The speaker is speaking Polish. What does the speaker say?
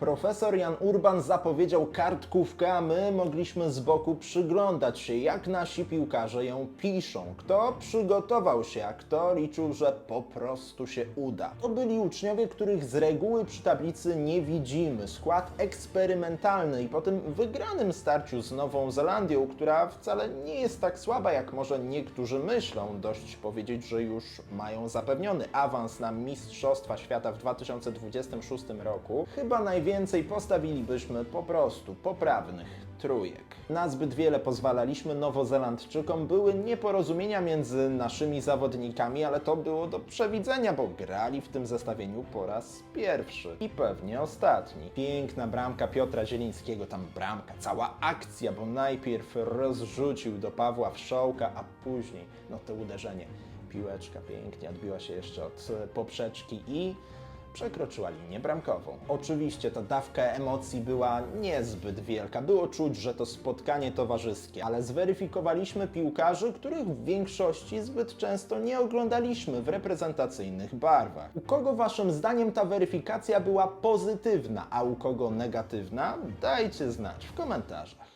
Profesor Jan Urban zapowiedział kartkówkę, a my mogliśmy z boku przyglądać się, jak nasi piłkarze ją piszą. Kto przygotował się, a kto liczył, że po prostu się uda. To byli uczniowie, których z reguły przy tablicy nie widzimy. Skład eksperymentalny i po tym wygranym starciu z Nową Zelandią, która wcale nie jest tak słaba, jak może niektórzy myślą. Dość powiedzieć, że już mają zapewniony awans na Mistrzostwa Świata w 2026 roku. Chyba najwięcej postawilibyśmy po prostu poprawnych trójek. Na zbyt wiele pozwalaliśmy Nowozelandczykom, były nieporozumienia między naszymi zawodnikami, ale to było do przewidzenia, bo grali w tym zestawieniu po raz pierwszy i pewnie ostatni. Piękna bramka Piotra Zielińskiego, tam bramka, cała akcja, bo najpierw rozrzucił do Pawła Wszołka, a później, no to uderzenie. Piłeczka pięknie odbiła się jeszcze od poprzeczki i przekroczyła linię bramkową. Oczywiście ta dawka emocji była niezbyt wielka. Było czuć, że to spotkanie towarzyskie, ale zweryfikowaliśmy piłkarzy, których w większości zbyt często nie oglądaliśmy w reprezentacyjnych barwach. U kogo waszym zdaniem ta weryfikacja była pozytywna, a u kogo negatywna? Dajcie znać w komentarzach.